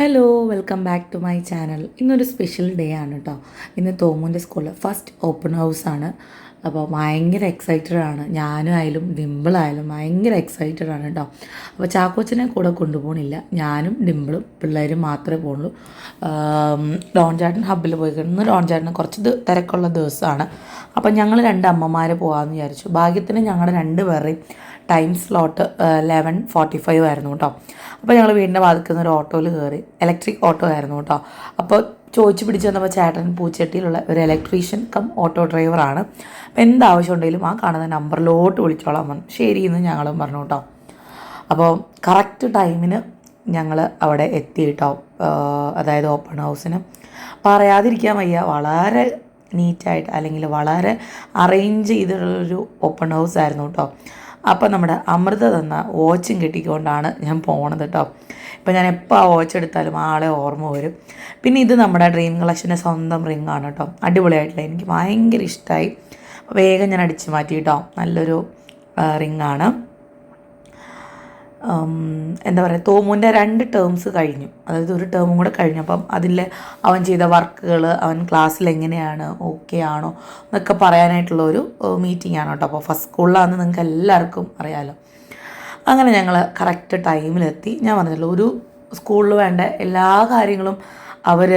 Hello welcome back to my channel ഇന്നൊരു special day ആണ് കേട്ടോ ഇന്ന് തോമുന്റെ സ്കൂളിൽ ഫസ്റ്റ് ഓപ്പൺ ഹൗസ് ആണ്. അപ്പോൾ ഭയങ്കര എക്സൈറ്റഡ് ആണ്. ഞാനും ആയാലും ഡിമ്പിളായാലും ഭയങ്കര എക്സൈറ്റഡ് ആണ് കേട്ടോ അപ്പോൾ ചാക്കോച്ചനെ കൂടെ കൊണ്ടുപോകണില്ല ഞാനും ഡിമ്പിളും പിള്ളേരും മാത്രമേ പോകുള്ളൂ ഡോൺ ചാട്ടൻ ഹബ്ബിൽ പോയി കിടന്ന് ഡോൺ കുറച്ച് തിരക്കുള്ള ദിവസമാണ് അപ്പോൾ ഞങ്ങൾ രണ്ട് അമ്മമാരെ പോകാമെന്ന് വിചാരിച്ചു. ഭാഗ്യത്തിന് ഞങ്ങളുടെ രണ്ട് പേരുടെയും time slot eleven forty five ആയിരുന്നു കേട്ടോ അപ്പോൾ ഞങ്ങൾ വീടിന്റെ വാതിക്കുന്ന ഒരു ഓട്ടോയിൽ കയറി ഇലക്ട്രിക് ഓട്ടോ ആയിരുന്നു കേട്ടോ അപ്പോൾ ചോദിച്ച് പിടിച്ച് വന്നപ്പോൾ ചേട്ടൻ പൂച്ചട്ടിയിലുള്ള ഒരു ഇലക്ട്രീഷ്യൻ കം ഓട്ടോ ഡ്രൈവറാണ് അപ്പോൾ എന്താവശ്യം ഉണ്ടെങ്കിലും ആ കാണുന്ന നമ്പറിലോട്ട് വിളിച്ചോളാൻ പറഞ്ഞു. ശരി എന്ന് ഞങ്ങളും പറഞ്ഞു കേട്ടോ അപ്പോൾ കറക്റ്റ് ടൈമിന് ഞങ്ങൾ അവിടെ എത്തി കേട്ടോ അതായത് ഓപ്പൺ ഹൗസിന് പറയാതിരിക്കാൻ വയ്യ. വളരെ നീറ്റായിട്ട് അല്ലെങ്കിൽ വളരെ അറേഞ്ച് ചെയ്തിട്ടുള്ളൊരു ഓപ്പൺ ഹൗസ് ആയിരുന്നു കേട്ടോ അപ്പോൾ നമ്മുടെ അമൃത തന്ന വാച്ചും കിട്ടിക്കൊണ്ടാണ് ഞാൻ പോണത് കേട്ടോ ഇപ്പം ഞാൻ എപ്പോൾ ആ വാച്ച് എടുത്താലും ആളെ ഓർമ്മ വരും. പിന്നെ ഇത് നമ്മുടെ ഡ്രീം കളക്ഷന്റെ സ്വന്തം റിംഗ് ആണ് കേട്ടോ അടിപൊളിയായിട്ടുള്ള എനിക്ക് ഭയങ്കര ഇഷ്ടമായി വേഗം ഞാൻ അടിച്ചു മാറ്റി കേട്ടോ നല്ലൊരു ഉം, എന്താ പറയുക തോമുവിന്റെ രണ്ട് ടേംസ് കഴിഞ്ഞു. അതായത് ഒരു ടേമും കൂടെ കഴിഞ്ഞു. അപ്പം അതിൽ അവൻ ചെയ്ത വർക്കുകൾ അവൻ ക്ലാസ്സിൽ എങ്ങനെയാണ് ഓക്കെ ആണോ എന്നൊക്കെ പറയാനായിട്ടുള്ള ഒരു മീറ്റിംഗ് ആണ് കേട്ടോ. അപ്പോൾ ഫസ്റ്റ് സ്കൂളിലാണെന്ന് നിങ്ങൾക്ക് എല്ലാവർക്കും അറിയാമല്ലോ അങ്ങനെ ഞങ്ങൾ കറക്റ്റ് ടൈമിലെത്തി ഞാൻ പറഞ്ഞല്ലോ ഒരു സ്കൂളിൽ വേണ്ട എല്ലാ കാര്യങ്ങളും അവർ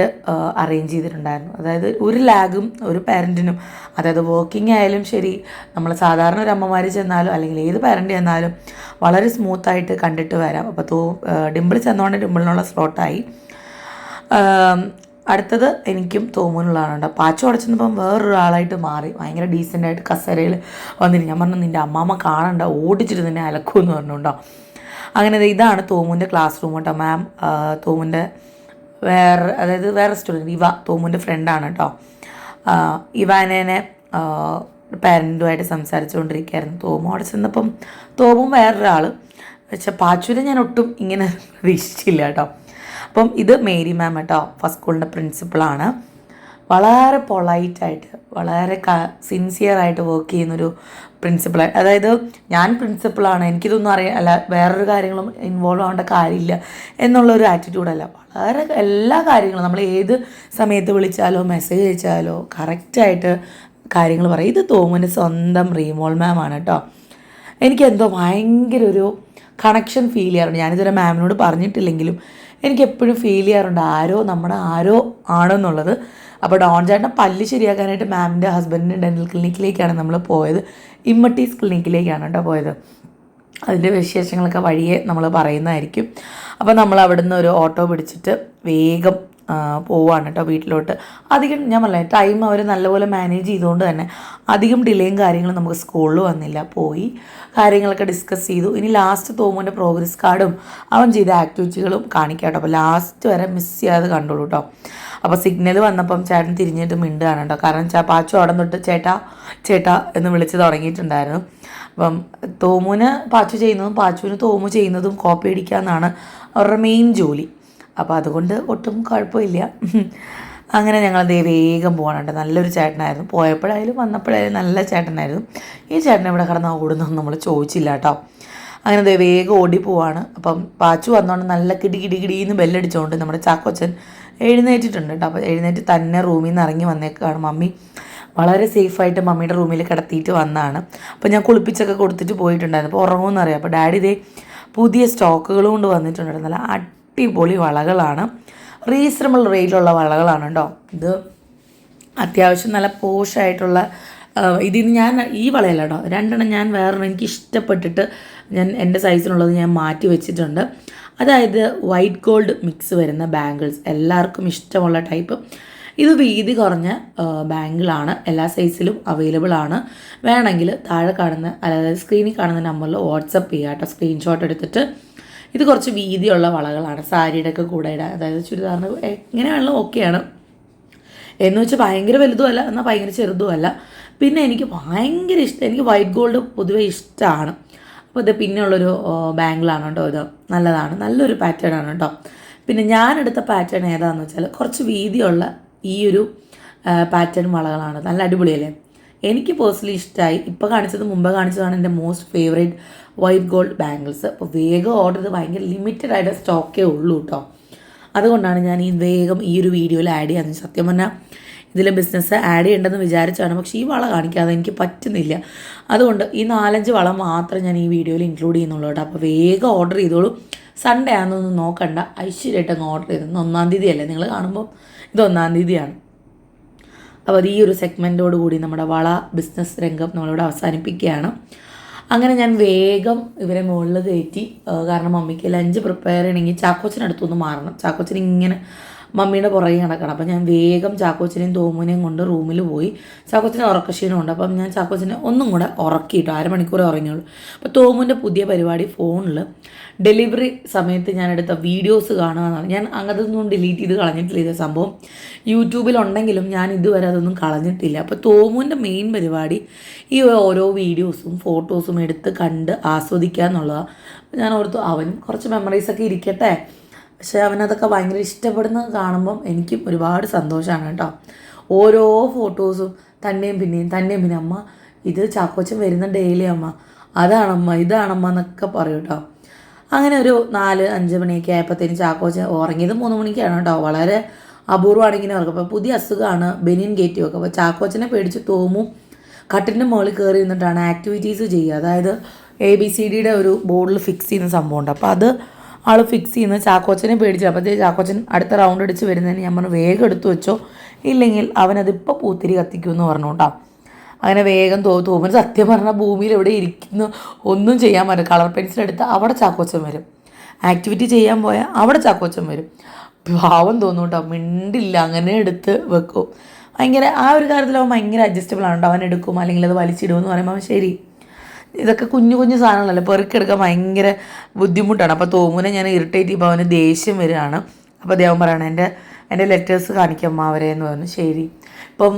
അറേഞ്ച് ചെയ്തിട്ടുണ്ടായിരുന്നു. അതായത് ഒരു ലാഗും ഒരു പാരന്റിനും അതായത് വർക്കിംഗ് ആയാലും ശരി നമ്മൾ സാധാരണ ഒരു അമ്മമാർ ചെന്നാലും അല്ലെങ്കിൽ ഏത് പാരന്റ് ചെന്നാലും വളരെ സ്മൂത്തായിട്ട് കണ്ടിട്ട് വരാം. അപ്പോൾ തോ ഡിമ്പിൾ ചെന്നോണ്ട് ഡിമ്പിളിനുള്ള സ്ലോട്ടായി അടുത്തത് എനിക്കും തോമുനുള്ളതാണ് പാച്ചു അടച്ചപ്പം വേറൊരാളായിട്ട് മാറി. ഭയങ്കര ഡീസന്റായിട്ട് കസേരയിൽ വന്നിട്ട് ഞാൻ പറഞ്ഞു നിന്റെ അമ്മാമ്മ കാണണ്ട ഓടിച്ചിട്ട് നിന്നെ അലക്കുമെന്ന് പറഞ്ഞുണ്ടോ അങ്ങനെ ഇതാണ് തോമുന്റെ ക്ലാസ് റൂം കേട്ടോ. മാം തോമുന്റെ വേറെ അതായത് വേറെ സ്റ്റുഡന്റ് ഇവ തോമുന്റെ ഫ്രണ്ടാണ് കേട്ടോ ഇവാനേനെ പാരന്റുമായിട്ട് സംസാരിച്ചുകൊണ്ടിരിക്കുകയായിരുന്നു തോമു. അവിടെ ചെന്നപ്പം തോമും വേറൊരാൾ പക്ഷെ പാച്ചുവിനെ ഞാൻ ഒട്ടും ഇങ്ങനെ പ്രതീക്ഷിച്ചില്ല കേട്ടോ അപ്പം ഇത് മേരി മാം കേട്ടോ ഫസ്റ്റ് സ്കൂളിന്റെ പ്രിൻസിപ്പളാണ് വളരെ പൊളൈറ്റായിട്ട് വളരെ സിൻസിയറായിട്ട് വർക്ക് ചെയ്യുന്നൊരു പ്രിൻസിപ്പളായി അതായത് ഞാൻ പ്രിൻസിപ്പളാണ് എനിക്കിതൊന്നും അറിയാം അല്ല വേറൊരു കാര്യങ്ങളും ഇൻവോൾവ് ആവേണ്ട കാര്യമില്ല എന്നുള്ളൊരു ആറ്റിറ്റ്യൂഡല്ല വളരെ എല്ലാ കാര്യങ്ങളും നമ്മൾ ഏത് സമയത്ത് വിളിച്ചാലോ മെസ്സേജ് അയച്ചാലോ കറക്റ്റായിട്ട് കാര്യങ്ങൾ പറയും. ഇത് തോമുന്റെ സ്വന്തം റീമോൾ മാം ആണ് കേട്ടോ എനിക്കെന്തോ ഭയങ്കര ഒരു കണക്ഷൻ ഫീൽ ചെയ്യാറുണ്ട്. ഞാനിതുവരെ മാമിനോട് പറഞ്ഞിട്ടില്ലെങ്കിലും എനിക്ക് എപ്പോഴും ഫീൽ ചെയ്യാറുണ്ട്. ആരോ നമ്മുടെ ആരോ ആണെന്നുള്ളത് അപ്പോൾ ഡോൺ ചേട്ടൻ പല്ല് ശരിയാക്കാനായിട്ട് മാമിന്റെ ഹസ്ബൻഡിന്റെ ഡെന്റൽ ക്ലിനിക്കിലേക്കാണ് നമ്മൾ പോയത്. ഇമ്മട്ടീസ് ക്ലിനിക്കിലേക്കാണ് കേട്ടോ പോയത്. അതിന്റെ വിശേഷങ്ങളൊക്കെ വഴിയെ നമ്മൾ പറയുന്നതായിരിക്കും. അപ്പോൾ നമ്മൾ അവിടുന്ന് ഒരു ഓട്ടോ പിടിച്ചിട്ട് വേഗം പോവാണ് കേട്ടോ വീട്ടിലോട്ട്. അധികം ഞാൻ പറഞ്ഞില്ല ടൈം അവർ നല്ലപോലെ മാനേജ് ചെയ്തുകൊണ്ട് തന്നെ അധികം ഡിലേയും കാര്യങ്ങളും നമുക്ക് സ്കൂളിൽ വന്നില്ല. പോയി കാര്യങ്ങളൊക്കെ ഡിസ്കസ് ചെയ്തു. ഇനി ലാസ്റ്റ് തോമുന്റെ പ്രോഗ്രസ് കാർഡും അവൻ ചെയ്ത ആക്ടിവിറ്റികളും കാണിക്കാം കേട്ടോ. അപ്പോൾ ലാസ്റ്റ് വരെ മിസ് ചെയ്യാതെ കണ്ടോളൂ കേട്ടോ. അപ്പോൾ സിഗ്നൽ വന്നപ്പം ചേട്ടൻ തിരിഞ്ഞിട്ട് മിണ്ടുകയാണ് കേട്ടോ. കാരണം ചാ പാച്ചു അവിടെ തൊട്ട് ചേട്ടാ ചേട്ടാ എന്ന് വിളിച്ച് തുടങ്ങിയിട്ടുണ്ടായിരുന്നു. അപ്പം തോമുന് പാച്ചു ചെയ്യുന്നതും പാച്ചുവിന് തോമു ചെയ്യുന്നതും കോപ്പി അടിക്കുക എന്നാണ് അവരുടെ മെയിൻ ജോലി. അപ്പോൾ അതുകൊണ്ട് ഒട്ടും കുഴപ്പമില്ല. അങ്ങനെ ഞങ്ങൾ ദേ വേഗം പോകാനുണ്ട് നല്ലൊരു ചേട്ടനായിരുന്നു. പോയപ്പോഴായാലും വന്നപ്പോഴായാലും നല്ല ചേട്ടനായിരുന്നു. ഈ ചേട്ടൻ ഇവിടെ കിടന്ന് ഓടുന്നൊന്നും നമ്മൾ ചോദിച്ചില്ല കേട്ടോ. അങ്ങനെ ദേ വേഗം ഓടി പോവാണ്. അപ്പം പാച്ചു വന്നോണ്ട് നല്ല കിടി കിടി നിന്ന് ബെല്ലടിച്ചുകൊണ്ട് നമ്മുടെ ചാക്കോച്ചൻ എഴുന്നേറ്റിട്ടുണ്ട് കേട്ടോ. അപ്പോൾ എഴുന്നേറ്റ് തന്നെ റൂമിൽ നിന്ന് ഇറങ്ങി വന്നേക്കാണ് മമ്മി. വളരെ സേഫായിട്ട് മമ്മിയുടെ റൂമിൽ കിടത്തിയിട്ട് വന്നതാണ്. അപ്പോൾ ഞാൻ കുളിപ്പിച്ചൊക്കെ കൊടുത്തിട്ട് പോയിട്ടുണ്ടായിരുന്നു. അപ്പോൾ ഉറങ്ങുമെന്നറിയാം. അപ്പോൾ ഡാഡി ഇതേ പുതിയ സ്റ്റോക്കുകൾ കൊണ്ട് വന്നിട്ടുണ്ട്. നല്ല അടിപൊളി വളകളാണ്. റീസണബിൾ റേറ്റിലുള്ള വളകളാണ് കേട്ടോ. ഇത് അത്യാവശ്യം നല്ല പോഷായിട്ടുള്ള ഇതിൽ നിന്ന് ഞാൻ ഈ വളയല്ല കേട്ടോ. രണ്ടെണ്ണം ഞാൻ വേറെ എനിക്ക് ഇഷ്ടപ്പെട്ടിട്ട് ഞാൻ എന്റെ സൈസിനുള്ളത് ഞാൻ മാറ്റി വെച്ചിട്ടുണ്ട്. അതായത് വൈറ്റ് ഗോൾഡ് മിക്സ് വരുന്ന ബാംഗിൾസ് എല്ലാവർക്കും ഇഷ്ടമുള്ള ടൈപ്പ് ഇത് വീതി കുറഞ്ഞ ബാങ്കിളാണ് എല്ലാ സൈസിലും അവൈലബിൾ ആണ്. വേണമെങ്കിൽ താഴെ കാണുന്ന അതായത് സ്ക്രീനിൽ കാണുന്ന നമ്പറിൽ വാട്സപ്പ് ചെയ്യുക കേട്ടോ. സ്ക്രീൻഷോട്ട് എടുത്തിട്ട്. ഇത് കുറച്ച് വീതിയുള്ള വളകളാണ്. സാരിയുടെ ഒക്കെ കൂടെ ഇടാൻ. അതായത് ചുരിദാറിന് എങ്ങനെ വേണമെങ്കിലും ഓക്കെയാണ് എന്ന് വെച്ചാൽ ഭയങ്കര വലുതും അല്ല. എന്നാൽ ഭയങ്കര ചെറുതുമല്ല പിന്നെ എനിക്ക് ഭയങ്കര ഇഷ്ടം. എനിക്ക് വൈറ്റ് ഗോൾഡ് പൊതുവേ ഇഷ്ടമാണ് അപ്പോൾ ഇത് പിന്നെയുള്ളൊരു ബാങ്കിളാണ് കേട്ടോ ഇത്. നല്ലതാണ്. നല്ലൊരു പാറ്റേൺ ആണ് കേട്ടോ. പിന്നെ ഞാൻ എടുത്ത പാറ്റേൺ ഏതാണെന്ന് വെച്ചാൽ കുറച്ച് വീതിയുള്ള ഈ ഒരു പാറ്റേൺ വളകളാണ്. നല്ല അടിപൊളിയല്ലേ? എനിക്ക് പേഴ്സണലി ഇഷ്ടമായി ഇപ്പോൾ കാണിച്ചത് മുമ്പ് കാണിച്ചതാണ് എന്റെ most favourite white gold bangles അപ്പോൾ വേഗം ഓർഡർ ചെയ്ത് ഭയങ്കര ലിമിറ്റഡ് ആയിട്ട് സ്റ്റോക്കേ ഉള്ളൂ കേട്ടോ. അതുകൊണ്ടാണ് ഞാൻ ഈ വേഗം ഈ ഒരു വീഡിയോയിൽ ആഡ് ചെയ്യാൻ സത്യം പറഞ്ഞാൽ ഇതിൽ ബിസിനസ് ആഡ് ചെയ്യേണ്ടെന്ന് വിചാരിച്ചാണ് പക്ഷേ ഈ വള കാണിക്കാതെ എനിക്ക് പറ്റുന്നില്ല. അതുകൊണ്ട് ഈ നാലഞ്ച് വള മാത്രം ഞാൻ ഈ വീഡിയോയിൽ ഇൻക്ലൂഡ് ചെയ്യുന്നുള്ളൂ കേട്ടോ. അപ്പോൾ വേഗം ഓർഡർ ചെയ്തോളൂ. സൺഡേ ആണെന്നൊന്നും നോക്കണ്ട. ഐശ്വര്യമായിട്ട് അങ്ങ് ഓർഡർ ചെയ്തു ഒന്നാം തീയതി അല്ലേ നിങ്ങൾ കാണുമ്പോൾ? ഇത് ഒന്നാം തീയതിയാണ്. അപ്പോൾ അത് ഈ ഒരു സെഗ്മെന്റോട് കൂടി നമ്മുടെ വള ബിസിനസ് രംഗം നമ്മളിവിടെ അവസാനിപ്പിക്കുകയാണ്. അങ്ങനെ ഞാൻ വേഗം ഇവരെ മുകളിൽ കയറ്റി. കാരണം മമ്മിക്ക് ലഞ്ച് പ്രിപ്പയർ ചെയ്യണമെങ്കിൽ ചാക്കോച്ചനടുത്തൊന്ന് മാറണം. ചാക്കോച്ചൻ ഇങ്ങനെ മമ്മിയുടെ പുറകെ നടക്കണം. അപ്പം ഞാൻ വേഗം ചാക്കോച്ചനെയും തോമുനെയും കൊണ്ട് റൂമിൽ പോയി. ചാക്കോച്ചന് ഉറക്കക്ഷീണമുണ്ട് അപ്പം ഞാൻ ചാക്കോച്ചനെ ഒന്നും കൂടെ ഉറക്കിയിട്ടു. അരമണിക്കൂർ ഉറങ്ങിയുള്ളൂ. അപ്പോൾ തോമുന്റെ പുതിയ പരിപാടി ഫോണിൽ ഡെലിവറി സമയത്ത് ഞാൻ എടുത്ത വീഡിയോസ് കാണുക എന്നാണ് ഞാൻ അതൊന്നും ഡിലീറ്റ് ചെയ്ത് കളഞ്ഞിട്ടില്ല ഇതേ സംഭവം. യൂട്യൂബിലുണ്ടെങ്കിലും ഞാൻ ഇതുവരെ അതൊന്നും കളഞ്ഞിട്ടില്ല. അപ്പോൾ തോമുന്റെ മെയിൻ പരിപാടി ഈ ഓരോ വീഡിയോസും ഫോട്ടോസും എടുത്ത് കണ്ട് ആസ്വദിക്കുക എന്നുള്ളതാണ്. ഞാൻ ഓർത്തു അവനും കുറച്ച് മെമ്മറീസൊക്കെ ഇരിക്കട്ടെ. പക്ഷേ അവനതൊക്കെ ഭയങ്കര ഇഷ്ടപ്പെടുന്നത് കാണുമ്പം എനിക്കും ഒരുപാട് സന്തോഷമാണ് കേട്ടോ. ഓരോ ഫോട്ടോസും തന്നെയും പിന്നെയും തന്നെയും പിന്നെ അമ്മ ഇത് ചാക്കോച്ചൻ വരുന്ന ഡെയിലി അമ്മ. അതാണമ്മ ഇതാണമ്മ എന്നൊക്കെ പറയും കേട്ടോ. അങ്ങനെ ഒരു നാല് അഞ്ച് മണിയൊക്കെ ആയപ്പോഴത്തേനും ചാക്കോച്ചൻ ഉറങ്ങിയത് മൂന്ന് മണിക്കാണ് കേട്ടോ. വളരെ അപൂർവമാണ് ഉറക്കം. അപ്പോൾ പുതിയ അസുഖമാണ് ബെനിയൻ ഗേറ്റും ഒക്കെ. അപ്പോൾ ചാക്കോച്ചനെ പേടിച്ച് തോമും കട്ടിന്റെ മുകളിൽ കയറി നിന്നിട്ടാണ് ആക്ടിവിറ്റീസ് ചെയ്യുക. അതായത് എ ബി സി ഡിയുടെ ഒരു ബോർഡിൽ ഫിക്സ് ചെയ്യുന്ന സംഭവമുണ്ട്. അപ്പോൾ അത് ആൾ ഫിക്സ് ചെയ്യുന്ന ചാക്കോച്ചനെ പേടിച്ചു. അപ്പോഴത്തേക്ക് ചാക്കോച്ചൻ അടുത്ത റൗണ്ട് അടിച്ച് വരുന്നതിന് ഞാൻ പറഞ്ഞു വേഗം എടുത്തു വെച്ചോ. ഇല്ലെങ്കിൽ അവനതിപ്പോൾ പൂത്തിരി കത്തിക്കുമെന്ന് പറഞ്ഞു കേട്ടോ. അങ്ങനെ വേഗം തോ തോമന് സത്യം പറഞ്ഞാൽ ഭൂമിയിൽ എവിടെ ഇരിക്കുന്നു? ഒന്നും ചെയ്യാൻ പറ്റില്ല. കളർ പെൻസിൽ എടുത്ത് അവിടെ ചാക്കോച്ചൻ വരും. ആക്ടിവിറ്റി ചെയ്യാൻ പോയാൽ അവിടെ ചാക്കോച്ചൻ വരും. ഭാവം തോന്നും കേട്ടോ. മിണ്ടില്ല അങ്ങനെ എടുത്ത് വെക്കും. ഭയങ്കര ആ ഒരു കാര്യത്തിൽ അവൻ ഭയങ്കര അഡ്ജസ്റ്റബിൾ ആണ് കേട്ടോ. അവൻ എടുക്കും അല്ലെങ്കിൽ അത് വലിച്ചിടുമെന്ന് പറയുമ്പോൾ അവൻ ശരി. ഇതൊക്കെ കുഞ്ഞു കുഞ്ഞു സാധനങ്ങളല്ലേ? പെറുക്കിയെടുക്കാൻ ഭയങ്കര ബുദ്ധിമുട്ടാണ്. അപ്പോൾ തോമുനെ ഞാൻ ഇറിറ്റേറ്റ് ചെയ്യുമ്പോൾ അവന് ദേഷ്യം വരികയാണ്. അപ്പോൾ അദ്ദേഹം പറയണം എന്റെ എന്റെ ലെറ്റേഴ്സ് കാണിക്കാം അവരെ എന്ന് പറഞ്ഞു. ശരി. ഇപ്പം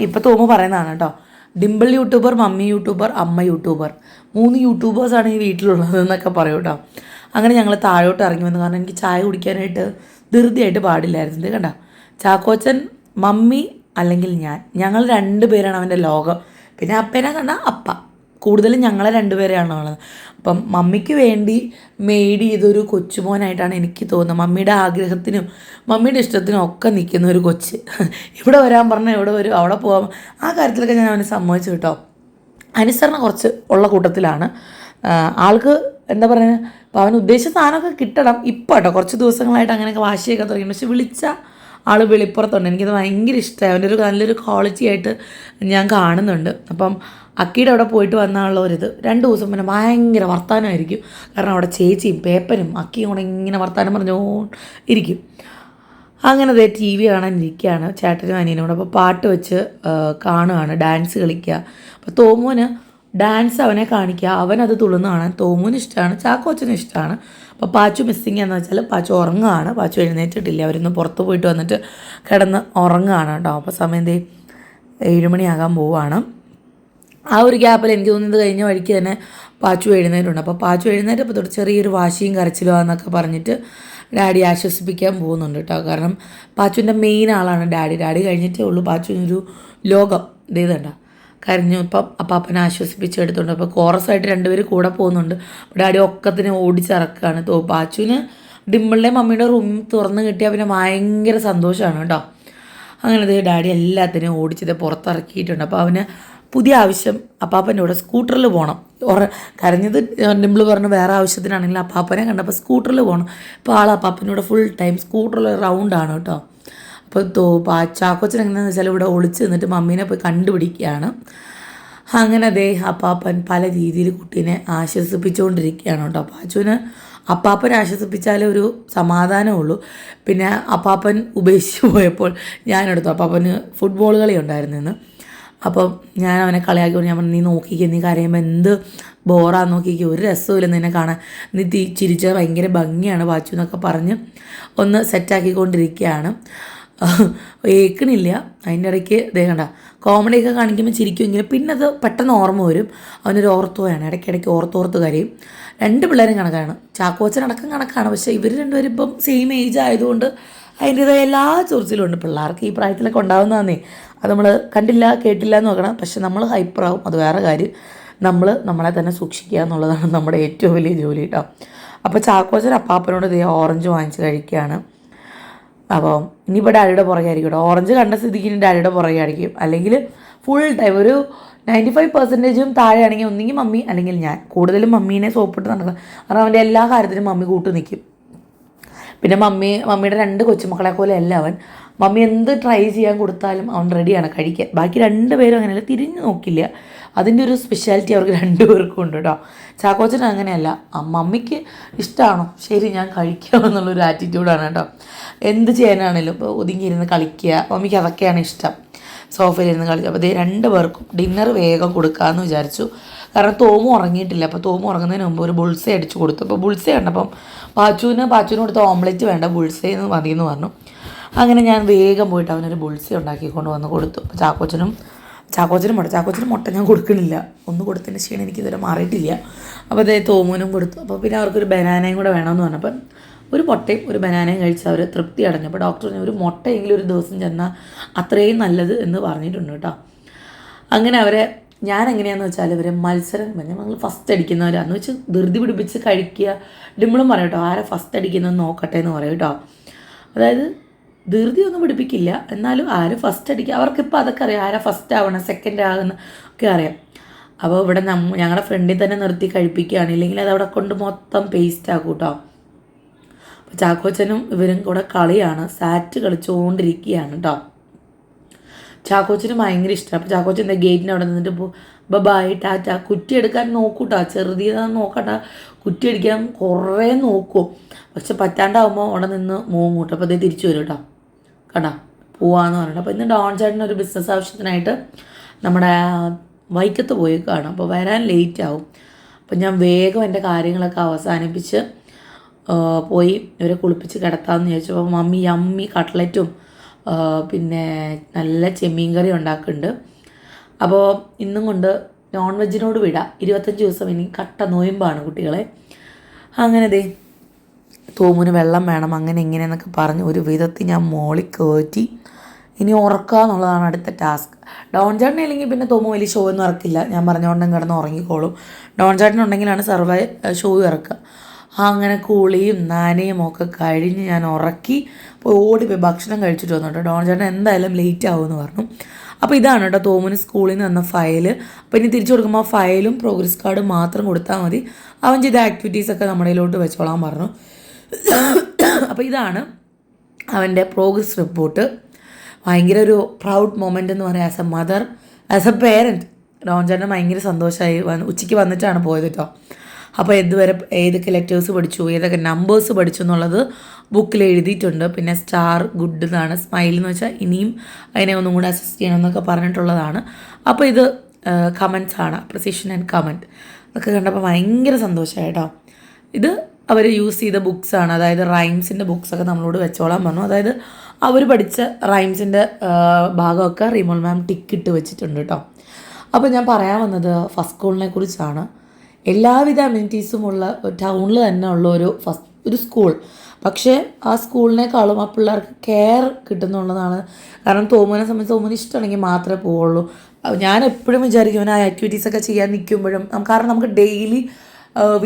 ഇപ്പം തോമു പറയുന്നതാണ് കേട്ടോ ഡിമ്പിൾ യൂട്യൂബർ മമ്മി യൂട്യൂബർ അമ്മ യൂട്യൂബർ. മൂന്ന് യൂട്യൂബേഴ്സാണ് ഈ വീട്ടിലുള്ളത് എന്നൊക്കെ പറയും കേട്ടോ. അങ്ങനെ ഞങ്ങൾ താഴോട്ട് ഇറങ്ങി വന്നു. കാരണം എനിക്ക് ചായ കുടിക്കാനായിട്ട് ധൃതിയായിട്ട് പാടില്ലായിരുന്നു. കണ്ട? ചാക്കോച്ചൻ മമ്മി അല്ലെങ്കിൽ ഞാൻ ഞങ്ങൾ രണ്ട് പേരാണ് അവന്റെ ലോകം. പിന്നെ അപ്പേനെ കണ്ട അപ്പ. കൂടുതലും ഞങ്ങളെ രണ്ടുപേരെയാണ് ഉള്ളത്. അപ്പം മമ്മിക്ക് വേണ്ടി മെയ്ഡ് ചെയ്തൊരു കൊച്ചുമോനായിട്ടാണ് എനിക്ക് തോന്നുന്നത്. മമ്മിയുടെ ആഗ്രഹത്തിനും മമ്മിയുടെ ഇഷ്ടത്തിനും ഒക്കെ നിൽക്കുന്ന ഒരു കൊച്ച്. ഇവിടെ വരാൻ പറഞ്ഞാൽ ഇവിടെ വരും അവിടെ പോകാം ആ കാര്യത്തിലൊക്കെ ഞാൻ അവനെ സമ്മതിച്ചു കേട്ടോ. അനുസരണ കുറച്ച് ഉള്ള കൂട്ടത്തിലാണ്. ആൾക്ക് എന്താ പറയുക അപ്പോൾ അവൻ ഉദ്ദേശിച്ച സാധനമൊക്കെ കിട്ടണം ഇപ്പോൾ കേട്ടോ. കുറച്ച് ദിവസങ്ങളായിട്ട് അങ്ങനെയൊക്കെ വാശിയൊക്കെ തുടങ്ങി. പക്ഷെ വിളിച്ച ആൾ വെളിപ്പുറത്തുണ്ട്. എനിക്കത് ഭയങ്കര ഇഷ്ടമായി. അവന്റെ ഒരു നല്ലൊരു ക്വാളിറ്റി ആയിട്ട് ഞാൻ കാണുന്നുണ്ട്. അപ്പം അക്കിയുടെ അവിടെ പോയിട്ട് വന്നാണല്ലോ ഒരിത് രണ്ട് ദിവസം പിന്നെ ഭയങ്കര വർത്തമാനമായിരിക്കും കാരണം അവിടെ ചേച്ചിയും പേപ്പനും അക്കിയും കൂടെ ഇങ്ങനെ വർത്തമാനം പറഞ്ഞോ ഇരിക്കും. അങ്ങനെ ദേ ടി വി കാണാൻ ഇരിക്കുകയാണ്. ചേട്ടനും കൂടെ അപ്പോൾ പാട്ട് വെച്ച് കാണുകയാണ് ഡാൻസ് കളിക്കുക. അപ്പോൾ തോമുവിന് ഡാൻസ് അവനെ കാണിക്കുക. അവനത് തുളുന്ന കാണാൻ തോമുവിന് ഇഷ്ടമാണ്. ചാക്കോച്ചന് ഇഷ്ടമാണ്. അപ്പോൾ പാച്ചു മിസ്സിങ് എന്ന് വെച്ചാൽ പാച്ചു ഉറങ്ങുകയാണ് പാച്ചു എഴുന്നേറ്റിട്ടില്ല. അവരൊന്ന് പുറത്ത് പോയിട്ട് വന്നിട്ട് കിടന്ന് ഉറങ്ങുകയാണ് കേട്ടോ. അപ്പോൾ സമയം എന്തേ ഏഴുമണിയാകാൻ പോവുകയാണ്. ആ ഒരു ഗ്യാപ്പിൽ എനിക്ക് തോന്നുന്നത് കഴിഞ്ഞ വഴിക്ക് തന്നെ പാച്ചു എഴുന്നേറ്റുണ്ട് അപ്പോൾ പാച്ചു എഴുന്നേറ്റപ്പോൾ തൊട്ട് ചെറിയൊരു വാശിയും കരച്ചിലോ എന്നൊക്കെ പറഞ്ഞിട്ട് ഡാഡി ആശ്വസിപ്പിക്കാൻ പോകുന്നുണ്ട് കേട്ടോ കാരണം പാച്ചുവിന്റെ മെയിൻ ആളാണ് ഡാഡി. ഡാഡി കഴിഞ്ഞിട്ടേ ഉള്ളൂ. പാച്ചുവിനൊരു ലോകം ഇതേതണ്ട കരഞ്ഞു ഇപ്പം അപ്പാപ്പനെ ആശ്വസിപ്പിച്ചെടുത്തുണ്ട് അപ്പോൾ കോറസായിട്ട് രണ്ടുപേർ കൂടെ പോകുന്നുണ്ട്. ഡാഡി ഒക്കത്തിന് ഓടിച്ചിറക്കുകയാണ് തോ പാച്ചുവിന് ഡിമ്പിളിന്റെ മമ്മിയുടെ റൂം തുറന്ന് കിട്ടിയാൽ പിന്നെ ഭയങ്കര സന്തോഷമാണ് കേട്ടോ അങ്ങനെ ഡാഡി എല്ലാത്തിനെയും ഓടിച്ചത് പുറത്തിറക്കിയിട്ടുണ്ട്. അപ്പോൾ അവന് പുതിയ ആവശ്യം അപ്പാപ്പൻ കൂടെ സ്കൂട്ടറിൽ പോകണം കരഞ്ഞത് നിമ്പിൾ പറഞ്ഞ വേറെ ആവശ്യത്തിനാണെങ്കിൽ അപ്പാപ്പനെ കണ്ടപ്പോൾ സ്കൂട്ടറിൽ പോകണം ഇപ്പോൾ ആൾ അപ്പാപ്പനോട് ഫുൾ ടൈം സ്കൂട്ടറിൽ റൗണ്ടാണ് കേട്ടോ അപ്പോൾ തോ പാച്ചാക്കൊച്ചൻ ചാക്കോച്ചൻ എങ്ങനെയാണെന്ന് വെച്ചാൽ ഇവിടെ ഒളിച്ച് നിന്നിട്ട് മമ്മീനെ പോയി കണ്ടുപിടിക്കുകയാണ്. അങ്ങനെ ദേ അപ്പാപ്പൻ പല രീതിയിൽ കുട്ടീനെ ആശ്വസിപ്പിച്ചുകൊണ്ടിരിക്കുകയാണ് കേട്ടോ പാച്ചുവിന് അപ്പാപ്പൻ ആശ്വസിപ്പിച്ചാലേ ഒരു സമാധാനമുള്ളൂ. പിന്നെ അപ്പാപ്പൻ ഉപേക്ഷിച്ച് പോയപ്പോൾ ഞാനെടുത്തു. അപ്പാപ്പന് ഫുട്ബോൾ കളി ഉണ്ടായിരുന്നു അപ്പം ഞാൻ അവനെ കളിയാക്കി ഞാൻ പറഞ്ഞു നീ നോക്കിക്കേ നീ കരയുമ്പോൾ എന്ത് ബോറാന്ന് നോക്കിക്കേ ഒരു രസമില്ല നിന്നെ കാണാൻ. നീ തീ ചിരിച്ച ഭയങ്കര ഭംഗിയാണ് വാച്ചു എന്നൊക്കെ പറഞ്ഞ് ഒന്ന് സെറ്റാക്കിക്കൊണ്ടിരിക്കുകയാണ് ഏക്കണില്ല അതിന്റെ ഇടയ്ക്ക് ദേഹണ്ട കോമഡിയൊക്കെ കാണിക്കുമ്പോൾ ചിരിക്കുമെങ്കിലും പിന്നെ അത് പെട്ടെന്ന് ഓർമ്മ വരും. അവനൊരു ഓർത്തോയാണ് ഇടയ്ക്കിടയ്ക്ക് ഓർത്തോർത്ത് കരയും. രണ്ട് പിള്ളേരും കണക്കാണ്. ചാക്കോച്ചൻ അടക്കം കണക്കാണ്. പക്ഷേ ഇവർ രണ്ടുപേരും ഇപ്പം സെയിം ഏജ് ആയതുകൊണ്ട് അതിന്റെതായ എല്ലാ ചൊറിച്ചിലും ഉണ്ട്. പിള്ളേർക്ക് ഈ പ്രായത്തിലൊക്കെ ഉണ്ടാവുന്നതാന്നേ. അത് നമ്മൾ കണ്ടില്ല കേട്ടില്ല എന്ന് നോക്കണം. പക്ഷെ നമ്മൾ ഹൈപ്പറാവും അത് വേറെ കാര്യം. നമ്മൾ നമ്മളെ തന്നെ സൂക്ഷിക്കുക എന്നുള്ളതാണ് നമ്മുടെ ഏറ്റവും വലിയ ജോലി കേട്ടോ അപ്പോൾ ചാക്കോച്ചൻ അപ്പാപ്പനോട് ഇതേ ഓറഞ്ച് വാങ്ങിച്ച് കഴിക്കുകയാണ് അപ്പോൾ ഇനിയിപ്പോൾ ഡാഡിയുടെ പുറകെ ആയിരിക്കും കേട്ടോ ഓറഞ്ച് കണ്ട സ്ഥിതിക്ക് ഇനി ഡാഡിയുടെ പുറകെ ആയിരിക്കും. അല്ലെങ്കിൽ ഫുൾ ടൈം ഒരു നയന്റി ഫൈവ് പെർസെന്റേജും താഴെയാണെങ്കിൽ ഒന്നെങ്കിൽ മമ്മി അല്ലെങ്കിൽ ഞാൻ. കൂടുതലും മമ്മീനെ സോപ്പിട്ട് നടക്കുക കാരണം അവന്റെ എല്ലാ കാര്യത്തിനും മമ്മി കൂട്ടു നിൽക്കും പിന്നെ മമ്മി മമ്മിയുടെ രണ്ട് കൊച്ചുമക്കളെ പോലെ അല്ല അവൻ. മമ്മി എന്ത് ട്രൈ ചെയ്യാൻ കൊടുത്താലും അവൻ റെഡിയാണ് കഴിക്കാൻ. ബാക്കി രണ്ട് പേരും അങ്ങനെയല്ല തിരിഞ്ഞു നോക്കില്ല. അതിന്റെ ഒരു സ്പെഷ്യാലിറ്റി അവർക്ക് രണ്ടുപേർക്കും ഉണ്ട് കേട്ടോ. ചാക്കോച്ചൻ അങ്ങനെയല്ല. മമ്മിക്ക് ഇഷ്ടമാണോ ശരി ഞാൻ കഴിക്കാം എന്നുള്ളൊരു ആറ്റിറ്റ്യൂഡാണ് കേട്ടോ. എന്ത് ചെയ്യാനാണേലും ഇപ്പോൾ ഒതുങ്ങിയിരുന്ന് കളിക്കുക. മമ്മിക്ക് അതൊക്കെയാണ് ഇഷ്ടം. സോഫയിലിരുന്ന് കളിച്ചു അപ്പോൾ ഇതേ രണ്ട് പേർക്കും ഡിന്നർ വേഗം കൊടുക്കാമെന്ന് വിചാരിച്ചു. കാരണം തോമു ഉറങ്ങിയിട്ടില്ല. അപ്പോൾ തോമു ഉറങ്ങുന്നതിന് മുമ്പ് ഒരു ബുൾസെ അടിച്ചു കൊടുത്തു. അപ്പോൾ ബുൾസെ കണ്ടപ്പം പാച്ചുവിന് പാച്ചുവിന് കൊടുത്ത ഓംലെറ്റ് വേണ്ട ബുൾസെ എന്ന് മതി എന്ന് പറഞ്ഞു. അങ്ങനെ ഞാൻ വേഗം പോയിട്ട് അവനൊരു ബുൾസെ ഉണ്ടാക്കിക്കൊണ്ട് വന്ന് കൊടുത്തു. അപ്പോൾ ചാക്കോച്ചനും ചാക്കോച്ചനും മുട്ട ചാക്കോച്ചനും മുട്ട ഞാൻ കൊടുക്കണില്ല. ഒന്ന് കൊടുത്തതിന് എനിക്ക് ഇതുവരെ മാറിയിട്ടില്ല. അപ്പോൾ അതേ തോമുനും കൊടുത്തു. അപ്പോൾ പിന്നെ അവർക്കൊരു ബനാനയും കൂടെ വേണമെന്ന് പറഞ്ഞപ്പോൾ ഒരു മുട്ടയും ഒരു ബനാനയും കഴിച്ച് അവർ തൃപ്തി അടഞ്ഞു. അപ്പോൾ ഡോക്ടർ പറഞ്ഞു ഒരു മുട്ടയെങ്കിലും ഒരു ദിവസം ചെന്നാൽ അത്രയും നല്ലത് എന്ന് പറഞ്ഞിട്ടുണ്ട് കേട്ടോ. അങ്ങനെ അവരെ ഞാൻ എങ്ങനെയാണെന്ന് വെച്ചാൽ ഇവരെ മത്സരം ഞങ്ങൾ ഫസ്റ്റ് അടിക്കുന്നവരാന്ന് വെച്ച് ധൃതി പിടിപ്പിച്ച് കഴിക്കുക. ഡിമ്പിളും പറയും കേട്ടോ ആരെ ഫസ്റ്റ് അടിക്കുന്നത് നോക്കട്ടെ എന്ന് പറയും കേട്ടോ. അതായത് ധൃതി ഒന്നും പിടിപ്പിക്കില്ല. എന്നാലും ആര് ഫസ്റ്റ് അടിക്കുക അവർക്കിപ്പോൾ അതൊക്കെ അറിയാം. ആരാ ഫസ്റ്റ് ആവണം സെക്കൻഡ് ആകുന്ന ഒക്കെ അറിയാം. അപ്പോൾ ഇവിടെ നമ്മ ഞങ്ങളുടെ ഫ്രണ്ടിൽ തന്നെ നിർത്തി കഴിപ്പിക്കുകയാണ്. ഇല്ലെങ്കിൽ അത് അവിടെ കൊണ്ട് മൊത്തം പേസ്റ്റ് ആക്കും കേട്ടോ. അപ്പോൾ ചാക്കോച്ചനും ഇവരും കൂടെ കളിയാണ് സാറ്റ് കളിച്ചുകൊണ്ടിരിക്കുകയാണ് കേട്ടോ. ചാക്കോച്ചിന് ഭയങ്കര ഇഷ്ടമാണ് അപ്പോൾ ചാക്കോച്ചൻ എന്താ ഗേറ്റിന് അവിടെ നിന്നിട്ട് പോ ബബായി ടാറ്റ കുറ്റി എടുക്കാൻ നോക്കൂട്ടാ. ചെറുതീതാന്ന് നോക്കട്ടാ. കുറ്റി അടിക്കാൻ കുറേ നോക്കും. പക്ഷെ പറ്റാണ്ടാവുമ്പോൾ അവിടെ നിന്ന് മോങ്ങൂട്ടോ അപ്പോൾ അതേ തിരിച്ചു വരും കേട്ടോ. കണ്ടാ? പോവാന്ന് പറഞ്ഞിട്ട്. അപ്പോൾ ഇന്ന് ഡോൺ ചേട്ടൻ ഒരു ബിസിനസ് ആവശ്യത്തിനായിട്ട് നമ്മുടെ വൈക്കത്ത് പോയി കാണും അപ്പോൾ വരാൻ ലേറ്റ് ആവും. അപ്പോൾ ഞാൻ വേഗം എന്റെ കാര്യങ്ങളൊക്കെ അവസാനിപ്പിച്ച് പോയി ഇവരെ കുളിപ്പിച്ച് കിടത്താമെന്ന് ചോദിച്ചപ്പോൾ മമ്മി അമ്മി കട്ട്ലറ്റും പിന്നെ നല്ല ചെമ്മീൻ കറി ഉണ്ടാക്കുന്നുണ്ട്. അപ്പോൾ ഇന്നും കൊണ്ട് നോൺ വെജിനോട് വിടാം. ഇരുപത്തഞ്ച് ദിവസം ഇനി കട്ട നോയമ്പാണ് കുട്ടികളെ. അങ്ങനെ ദേ തോമുന് വെള്ളം വേണം അങ്ങനെ ഇങ്ങനെയെന്നൊക്കെ പറഞ്ഞ് ഒരു വിധത്തിൽ ഞാൻ മോളി കയറ്റി ഇനി ഉറക്കുക എന്നുള്ളതാണ് അടുത്ത ടാസ്ക്. ഡോൺ ചേട്ടൻ ഇല്ലെങ്കിൽ പിന്നെ തോമു വലിയ ഷോ ഒന്നും ഇറക്കില്ല. ഞാൻ പറഞ്ഞുകൊണ്ടും കിടന്ന് ഉറങ്ങിക്കോളും. ഡോൺ ചേട്ടൻ ഉണ്ടെങ്കിലാണ് സർവൈ ഷോ ഇറക്കുക. അങ്ങനെ കുളിയും നാനയും ഒക്കെ കഴിഞ്ഞ് ഞാൻ ഉറക്കി പോയി ഓടിപ്പോയി ഭക്ഷണം കഴിച്ചിട്ട് വന്നു കേട്ടോ ഡോൺ ചേട്ടൻ എന്തായാലും ലേറ്റ് ആവുമെന്ന് പറഞ്ഞു. അപ്പോൾ ഇതാണ് കേട്ടോ തോമുന് സ്കൂളിൽ നിന്ന് തന്ന ഫയൽ അപ്പോൾ ഇനി തിരിച്ചു കൊടുക്കുമ്പോൾ ഫയലും പ്രോഗ്രസ് കാർഡും മാത്രം കൊടുത്താൽ മതി. അവൻ ചെയ്ത ആക്ടിവിറ്റീസൊക്കെ നമ്മുടെ ഇതിലോട്ട് വെച്ചോളാൻ പറഞ്ഞു. അപ്പോൾ ഇതാണ് അവന്റെ പ്രോഗ്രസ് റിപ്പോർട്ട് ഭയങ്കര ഒരു പ്രൗഡ് മൊമെന്റ് എന്ന് പറയാം. As a mother as a parent റോഞ്ചേട്ടൻ ഭയങ്കര സന്തോഷമായി ഉച്ചയ്ക്ക് വന്നിട്ടാണ് പോയത് കേട്ടോ അപ്പോൾ ഇതുവരെ ഏതൊക്കെ ലെറ്റേഴ്സ് പഠിച്ചു ഏതൊക്കെ നമ്പേഴ്സ് പഠിച്ചു എന്നുള്ളത് ബുക്കിൽ എഴുതിയിട്ടുണ്ട്. പിന്നെ സ്റ്റാർ ഗുഡ് എന്നാണ് സ്മൈൽ എന്ന് വെച്ചാൽ ഇനിയും അതിനെ ഒന്നും കൂടെ അസിസ്റ്റ് ചെയ്യണം എന്നൊക്കെ പറഞ്ഞിട്ടുള്ളതാണ്. അപ്പോൾ ഇത് കമൻസ് ആണ് അപ്രിസിയേഷൻ ആൻഡ് കമന്റ് അതൊക്കെ കണ്ടപ്പോൾ ഭയങ്കര സന്തോഷമായി കേട്ടോ ഇത് അവർ യൂസ് ചെയ്ത ബുക്സാണ് അതായത് റൈംസിന്റെ ബുക്സൊക്കെ നമ്മളോട് വെച്ചോളാൻ പറഞ്ഞു. അതായത് അവർ പഠിച്ച റൈംസിന്റെ ഭാഗമൊക്കെ റിമോൾ മാം ടിക്കിട്ട് വെച്ചിട്ടുണ്ട് കേട്ടോ അപ്പോൾ ഞാൻ പറയാൻ വന്നത് ഫസ്റ്റ് സ്കൂളിനെ കുറിച്ചാണ്. എല്ലാവിധ അമ്യൂണിറ്റീസും ഉള്ള ടൗണിൽ തന്നെ ഉള്ള ഒരു ഫസ്റ്റ് ഒരു സ്കൂൾ പക്ഷേ ആ സ്കൂളിനേക്കാളും ആ പിള്ളേർക്ക് കെയർ കിട്ടുന്നുള്ളതാണ്. കാരണം തോമുവിനെ സംബന്ധിച്ച് തോമുന ഇഷ്ടമാണെങ്കിൽ മാത്രമേ പോവുള്ളൂ. ഞാൻ എപ്പോഴും വിചാരിക്കും അവൻ ആ ആക്ടിവിറ്റീസൊക്കെ ചെയ്യാൻ നിൽക്കുമ്പോഴും കാരണം നമുക്ക് ഡെയിലി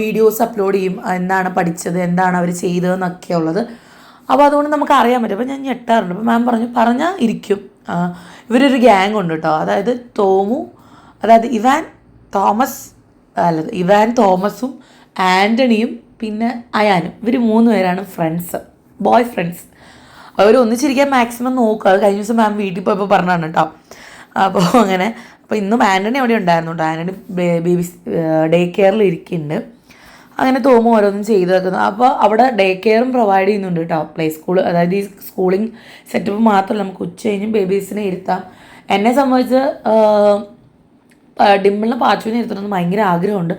വീഡിയോസ് അപ്ലോഡ് ചെയ്യും. എന്താണ് പഠിച്ചത് എന്താണ് അവർ ചെയ്തതെന്നൊക്കെ ഉള്ളത്. അപ്പോൾ അതുകൊണ്ട് നമുക്ക് അറിയാൻ പറ്റും. അപ്പോൾ ഞാൻ ഞെട്ടാറുണ്ട് അപ്പോൾ മാം പറഞ്ഞു പറഞ്ഞാൽ ഇരിക്കും. ഇവരൊരു ഗ്യാങ് ഉണ്ട് കേട്ടോ അതായത് തോമു അതായത് ഇവാൻ തോമസ് അല്ല ഇവാൻ തോമസും ആന്റണിയും പിന്നെ അയാനും. ഇവർ മൂന്ന് പേരാണ് ഫ്രണ്ട്സ് ബോയ് ഫ്രണ്ട്സ് അവർ ഒന്നിച്ചിരിക്കാൻ മാക്സിമം നോക്കുക അത് കഴിഞ്ഞ ദിവസം മാം വീട്ടിൽ പോയപ്പോൾ പറഞ്ഞാണ് കേട്ടോ അപ്പോൾ അങ്ങനെ അപ്പോൾ ഇന്നും ആന്റണി അവിടെ ഉണ്ടായിരുന്നു കേട്ടോ ആന്റണി ബേബി ഡേ കെയറിൽ ഇരിക്കുന്നുണ്ട്. അങ്ങനെ തോമു ഓരോന്നും ചെയ്തു വെക്കുന്നു. അപ്പോൾ അവിടെ ഡേ കെയറും പ്രൊവൈഡ് ചെയ്യുന്നുണ്ട് കേട്ടോ പ്ലേ സ്കൂൾ അതായത് ഈ സ്കൂളിംഗ് സെറ്റപ്പ് മാത്രമല്ല. നമുക്ക് ഉച്ച കഴിഞ്ഞും ബേബീസിനെ ഇരുത്താം. എന്നെ സംബന്ധിച്ച് ഡിമ്പിളിനെ പാച്ചുവിനെ ഇരുത്തണമെന്ന് ഭയങ്കര ആഗ്രഹമുണ്ട്.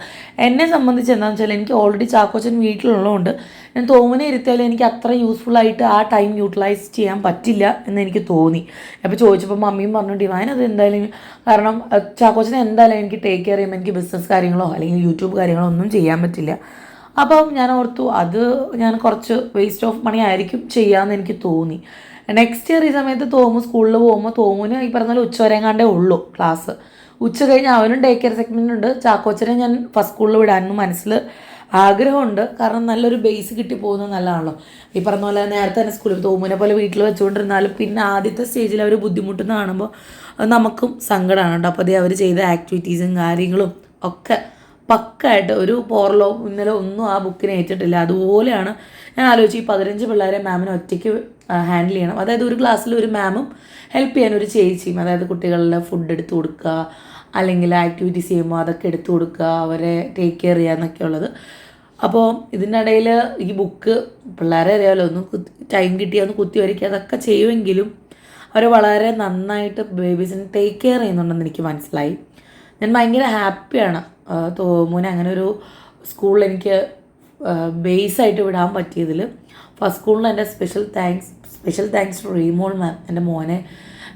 എന്നെ സംബന്ധിച്ച് എന്താണെന്ന് വെച്ചാൽ എനിക്ക് ഓൾറെഡി ചാക്കോച്ചൻ വീട്ടിലുള്ളതുകൊണ്ട് ഞാൻ തോമനെ ഇരുത്തിയാലും എനിക്ക് അത്ര യൂസ്ഫുള്ളായിട്ട് ആ ടൈം യൂട്ടിലൈസ് ചെയ്യാൻ പറ്റില്ല എന്ന് എനിക്ക് തോന്നി. അപ്പോൾ ചോദിച്ചപ്പോൾ മമ്മിയും പറഞ്ഞു ഡിവൈൻ അത് എന്തായാലും കാരണം ചാക്കോച്ചൻ എന്തായാലും എനിക്ക് ടേക്ക് കെയർ ചെയ്യുമ്പോൾ എനിക്ക് ബിസിനസ് കാര്യങ്ങളോ അല്ലെങ്കിൽ യൂട്യൂബ് കാര്യങ്ങളോ ഒന്നും ചെയ്യാൻ പറ്റില്ല. അപ്പം ഞാൻ ഓർത്തു അത് ഞാൻ കുറച്ച് വേസ്റ്റ് ഓഫ് മണി ആയിരിക്കും ചെയ്യാമെന്ന് എനിക്ക് തോന്നി. നെക്സ്റ്റ് ഇയർ ഈ സമയത്ത് തോമു സ്കൂളിൽ പോകുമ്പോൾ തോമുന് ഈ പറഞ്ഞ പോലെ ഉച്ചവരെങ്ങാണ്ടേ ഉള്ളൂ ക്ലാസ് ഉച്ച കഴിഞ്ഞ് അവനും ഡേ കെയർ സെഗ്മെന്റ് ഉണ്ട്. ചാക്കോച്ചനെ ഞാൻ ഫസ്റ്റ് സ്കൂളിൽ വിടാനും മനസ്സിൽ ആഗ്രഹമുണ്ട്. കാരണം നല്ലൊരു ബേസ് കിട്ടി പോകുന്നത് നല്ലതാണല്ലോ. ഈ പറഞ്ഞ പോലെ നേരത്തെ തന്നെ സ്കൂളിൽ തോമുനെ പോലെ വീട്ടിൽ വെച്ചുകൊണ്ടിരുന്നാലും പിന്നെ ആദ്യത്തെ സ്റ്റേജിൽ അവർ ബുദ്ധിമുട്ടുന്ന കാണുമ്പോൾ നമുക്കും സങ്കടമാണ് കേട്ടോ. അപ്പോൾ അതേ അവർ ചെയ്ത ആക്ടിവിറ്റീസും കാര്യങ്ങളും ഒക്കെ പക്കായിട്ട് ഒരു പോറലോ ഇന്നലെ ഒന്നും ആ ബുക്കിനെ ഏറ്റിട്ടില്ല. അതുപോലെയാണ് ഞാൻ ആലോചിച്ച് ഈ പതിനഞ്ച് പിള്ളേരെ മാമിന് ഒറ്റയ്ക്ക് ഹാൻഡിൽ ചെയ്യണം. അതായത് ഒരു ക്ലാസ്സിൽ ഒരു മാമും ഹെൽപ്പ് ചെയ്യാൻ ഒരു ചേച്ചിയും അതായത് കുട്ടികളുടെ ഫുഡ് എടുത്ത് കൊടുക്കുക അല്ലെങ്കിൽ ആക്ടിവിറ്റീസ് ചെയ്യുമ്പോൾ അതൊക്കെ എടുത്തു കൊടുക്കുക അവരെ ടേക്ക് കെയർ ചെയ്യുക എന്നൊക്കെ ഉള്ളത്. അപ്പോൾ ഇതിനിടയിൽ ഈ ബുക്ക് പിള്ളേരെ അറിയാമല്ലോ ഒന്ന് ടൈം കിട്ടിയാൽ ഒന്ന് കുത്തി വരയ്ക്കുക അതൊക്കെ ചെയ്യുമെങ്കിലും അവരെ വളരെ നന്നായിട്ട് ബേബീസിനെ ടേക്ക് കെയർ ചെയ്യുന്നുണ്ടെന്ന് എനിക്ക് മനസ്സിലായി. ഞാൻ ഭയങ്കര ഹാപ്പിയാണ് തോമുനെ അങ്ങനെ ഒരു സ്കൂളിൽ എനിക്ക് ബേസായിട്ട് വിടാൻ പറ്റിയതിൽ ഫസ്റ്റ് സ്കൂളിൽ എന്റെ special thanks special thanks to Reemol ma'am എന്റെ മോനെ.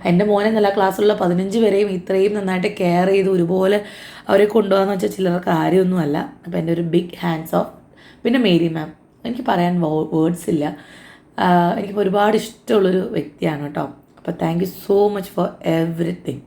എന്റെ മോനെ നല്ല ക്ലാസ്സിലുള്ള പതിനഞ്ച് പേരെയും ഇത്രയും നന്നായിട്ട് കെയർ ചെയ്ത് ഒരുപോലെ അവരെ കൊണ്ടുപോകാന്ന് വെച്ചാൽ ചിലർ കാര്യമൊന്നുമല്ല. അപ്പോൾ എന്റെ ഒരു ബിഗ് ഹാൻഡ്സ് ഓഫ് പിന്നെ മേരി മാം എനിക്ക് പറയാൻ വേർഡ്സ് ഇല്ല. എനിക്ക് ഒരുപാട് ഇഷ്ടമുള്ളൊരു വ്യക്തിയാണ് കേട്ടോ. അപ്പോൾ thank you so much for everything